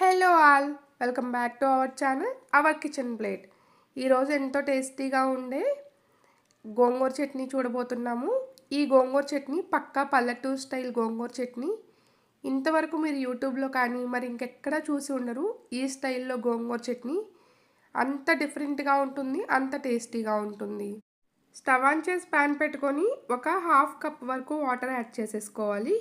Hello all welcome back to our channel our kitchen plate ఈరోజు ఎంతో టేస్టీగా ఉండే గోంగూర చట్నీ చూడబోతున్నాము. ఈ గోంగూర చట్నీ పక్కా పల్లెటూరు స్టైల్ గోంగూర చట్నీ. ఇంతవరకు మీరు యూట్యూబ్లో కానీ మరి ఇంకెక్కడా చూసి ఉండరు ఈ స్టైల్లో గోంగూర చట్నీ. అంత డిఫరెంట్గా ఉంటుంది అంత టేస్టీగా ఉంటుంది. స్టవ్ ఆన్ చేసి ప్యాన్ పెట్టుకొని ఒక హాఫ్ కప్ వరకు వాటర్ యాడ్ చేసేసుకోవాలి.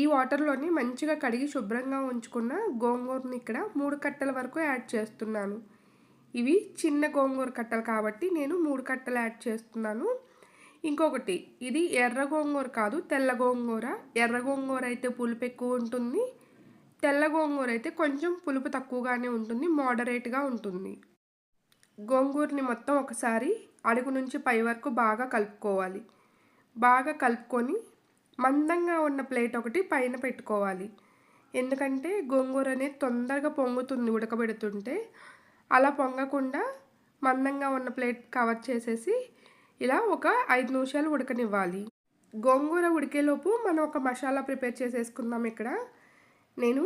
ఈ వాటర్లోని మంచిగా కడిగి శుభ్రంగా ఉంచుకున్న గోంగూరని ఇక్కడ మూడు కట్టల వరకు యాడ్ చేస్తున్నాను. ఇవి చిన్న గోంగూర కట్టలు కాబట్టి నేను మూడు కట్టలు యాడ్ చేస్తున్నాను. ఇంకొకటి ఇది ఎర్ర గోంగూర కాదు తెల్ల గోంగూర. ఎర్ర గోంగూర అయితే పులుపు ఎక్కువ ఉంటుంది. తెల్ల గోంగూర అయితే కొంచెం పులుపు తక్కువగానే ఉంటుంది మోడరేట్గా ఉంటుంది. గోంగూరని మొత్తం ఒకసారి అడుగు నుంచి పై వరకు బాగా కలుపుకోవాలి. బాగా కలుపుకొని మందంగా ఉన్న ప్లేట్ ఒకటి పైన పెట్టుకోవాలి. ఎందుకంటే గోంగూర అనేది తొందరగా పొంగుతుంది ఉడకబెడుతుంటే. అలా పొంగకుండా మందంగా ఉన్న ప్లేట్ కవర్ చేసేసి ఇలా ఒక ఐదు నిమిషాలు ఉడకనివ్వాలి. గోంగూర ఉడికేలోపు మనం ఒక మసాలా ప్రిపేర్ చేసేసుకుందాం ఇక్కడ. నేను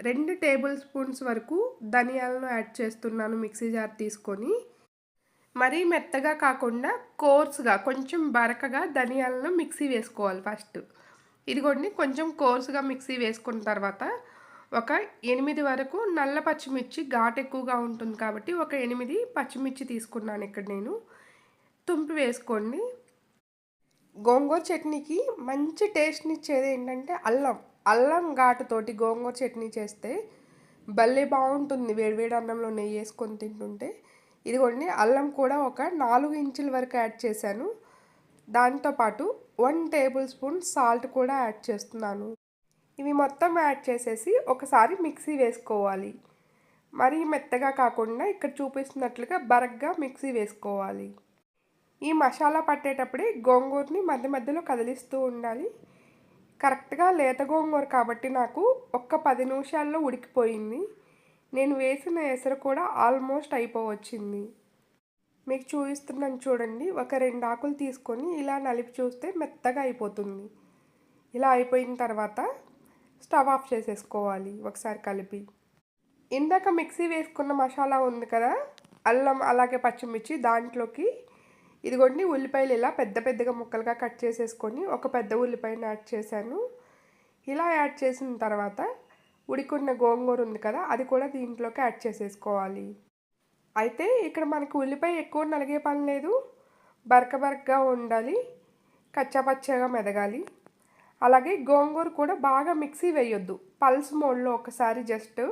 రెండు టేబుల్ స్పూన్స్ వరకు ధనియాలను యాడ్ చేస్తున్నాను మిక్సీ జార్ తీసుకొని. మరీ మెత్తగా కాకుండా కోర్స్గా కొంచెం బరకగా ధనియాలను మిక్సీ వేసుకోవాలి ఫస్ట్. ఇదిగోండి కొంచెం కోర్సుగా మిక్సీ వేసుకున్న తర్వాత ఒక ఎనిమిది వరకు నల్ల పచ్చిమిర్చి ఘాట్ ఎక్కువగా ఉంటుంది కాబట్టి ఒక ఎనిమిది పచ్చిమిర్చి తీసుకున్నాను ఇక్కడ నేను. తుంపి వేసుకోండి. గోంగూర చట్నీకి మంచి టేస్ట్ని ఇచ్చేది ఏంటంటే అల్లం. అల్లం ఘాటుతోటి గోంగూర చట్నీ చేస్తే భలే బాగుంటుంది వేడివేడి అన్నంలో నెయ్యి వేసుకొని తింటుంటే. ఇదిగోండి అల్లం కూడా ఒక నాలుగు ఇంచుల వరకు యాడ్ చేశాను. దాంతోపాటు వన్ టేబుల్ స్పూన్ సాల్ట్ కూడా యాడ్ చేస్తున్నాను. ఇవి మొత్తం యాడ్ చేసేసి ఒకసారి మిక్సీ వేసుకోవాలి. మరీ మెత్తగా కాకుండా ఇక్కడ చూపిస్తున్నట్లుగా బరగ్గా మిక్సీ వేసుకోవాలి. ఈ మసాలా పట్టేటప్పుడే గోంగూరని మధ్య మధ్యలో కదిలిస్తూ ఉండాలి. కరెక్ట్గా లేత గోంగూర కాబట్టి నాకు ఒక్క పది నిమిషాల్లో ఉడికిపోయింది. నేను వేసిన ఎసరు కూడా ఆల్మోస్ట్ అయిపోవచ్చింది. మీకు చూపిస్తున్నాను చూడండి. ఒక రెండు ఆకులు తీసుకొని ఇలా నలిపి చూస్తే మెత్తగా అయిపోతుంది. ఇలా అయిపోయిన తర్వాత స్టవ్ ఆఫ్ చేసేసుకోవాలి ఒకసారి కలిపి. ఇందాక మిక్సీ వేసుకున్న మసాలా ఉంది కదా అల్లం అలాగే పచ్చిమిర్చి దాంట్లోకి ఇదిగోండి ఉల్లిపాయలు ఇలా పెద్ద పెద్దగా ముక్కలుగా కట్ చేసేసుకొని ఒక పెద్ద ఉల్లిపాయను యాడ్ చేశాను. ఇలా యాడ్ చేసిన తర్వాత ఉడికున్న గోంగూర ఉంది కదా అది కూడా దీంట్లోకి యాడ్ చేసేసుకోవాలి. అయితే ఇక్కడ మనకు ఉల్లిపాయ ఎక్కువ నలిగే పని లేదు. బరక బరకగా ఉండాలి కచ్చాపచ్చగా మెదగాలి. అలాగే గోంగూర కూడా బాగా మిక్సీ వేయొద్దు. పల్స్ మోడ్లో ఒకసారి జస్ట్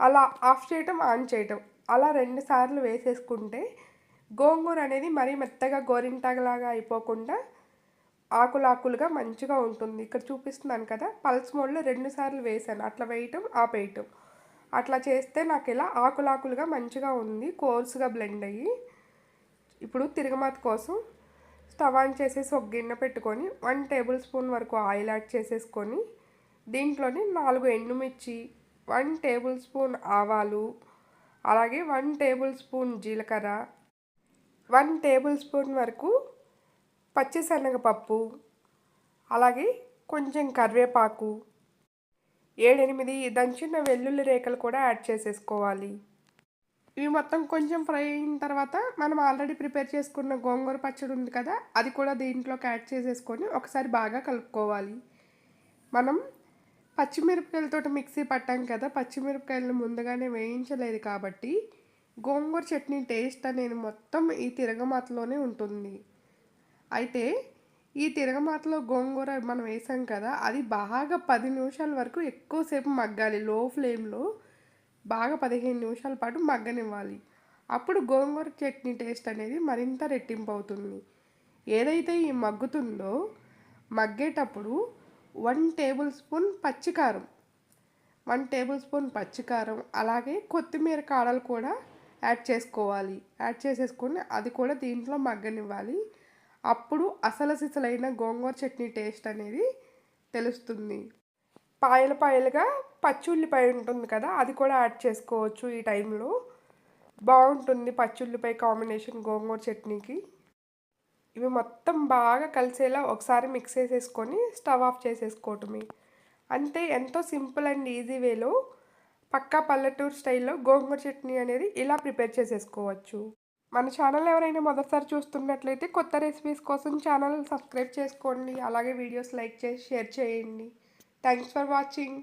అలా ఆఫ్ చేయటం ఆన్ చేయటం. అలా రెండు సార్లు వేసేసుకుంటే గోంగూర అనేది మరీ మెత్తగా గోరింటాగలాగా అయిపోకుండా ఆకులాకులుగా మంచిగా ఉంటుంది. ఇక్కడ చూపిస్తున్నాను కదా పల్స్ మోడ్లో రెండు సార్లు వేసాను అట్లా వేయటం ఆపేయటం. అట్లా చేస్తే నాకు ఇలా ఆకులాకులుగా మంచిగా ఉంది కోర్సుగా బ్లెండ్ అయ్యి. ఇప్పుడు తిరగమాత కోసం స్టవ్ ఆన్ చేసేసి ఒక గిన్నె పెట్టుకొని వన్ టేబుల్ స్పూన్ వరకు ఆయిల్ యాడ్ చేసేసుకొని దీంట్లోని నాలుగు ఎండుమిర్చి వన్ టేబుల్ స్పూన్ ఆవాలు అలాగే వన్ టేబుల్ స్పూన్ జీలకర్ర వన్ టేబుల్ స్పూన్ వరకు పచ్చిశనగపప్పు అలాగే కొంచెం కరివేపాకు ఏడెనిమిది దంచిన వెల్లుల్లి రేఖలు కూడా యాడ్ చేసేసుకోవాలి. ఇవి మొత్తం కొంచెం ఫ్రై అయిన తర్వాత మనం ఆల్రెడీ ప్రిపేర్ చేసుకున్న గోంగూర పచ్చడి ఉంది కదా అది కూడా దీంట్లోకి యాడ్ చేసేసుకొని ఒకసారి బాగా కలుపుకోవాలి. మనం పచ్చిమిరపకాయలతో మిక్సీ పట్టాం కదా పచ్చిమిరపకాయలను ముందుగానే వేయించలేదు కాబట్టి గోంగూర చట్నీ టేస్ట్ అనేది మొత్తం ఈ తిరగమాతలోనే ఉంటుంది. అయితే ఈ తిరగమాతలో గోంగూర మనం వేసాం కదా అది బాగా పది నిమిషాల వరకు ఎక్కువసేపు మగ్గాలి. లో ఫ్లేమ్లో బాగా పదిహేను నిమిషాల పాటు మగ్గనివ్వాలి. అప్పుడు గోంగూర చట్నీ టేస్ట్ అనేది మరింత రెట్టింపు అవుతుంది. ఏదైతే ఈ మగ్గుతుందో మగ్గేటప్పుడు వన్ టేబుల్ స్పూన్ పచ్చికారం వన్ టేబుల్ స్పూన్ పచ్చికారం అలాగే కొత్తిమీర కాడలు కూడా యాడ్ చేసుకోవాలి. యాడ్ చేసేసుకొని అది కూడా దీంట్లో మగ్గనివ్వాలి. అప్పుడు అసలు సిసలైన గోంగూర చట్నీ టేస్ట్ అనేది తెలుస్తుంది. పాయలు పాయలుగా పచ్చి ఉల్లిపాయ ఉంటుంది కదా అది కూడా యాడ్ చేసుకోవచ్చు ఈ టైంలో. బాగుంటుంది పచ్చి ఉల్లిపాయ కాంబినేషన్ గోంగూర చట్నీకి. ఇవి మొత్తం బాగా కలిసేలా ఒకసారి మిక్స్ చేసేసుకొని స్టవ్ ఆఫ్ చేసేసుకోవటమే. అంతే ఎంతో సింపుల్ అండ్ ఈజీ వేలో పక్కా పల్లెటూరు స్టైల్లో గోంగూర చట్నీ అనేది ఇలా ప్రిపేర్ చేసేసుకోవచ్చు. మన ఛానల్ ఎవరైనా మొదటిసారి చూస్తున్నట్లయితే కొత్త రెసిపీస్ కోసం ఛానల్ సబ్స్క్రైబ్ చేసుకోండి. అలాగే వీడియోస్ లైక్ చేసి షేర్ చేయండి. Thanks for watching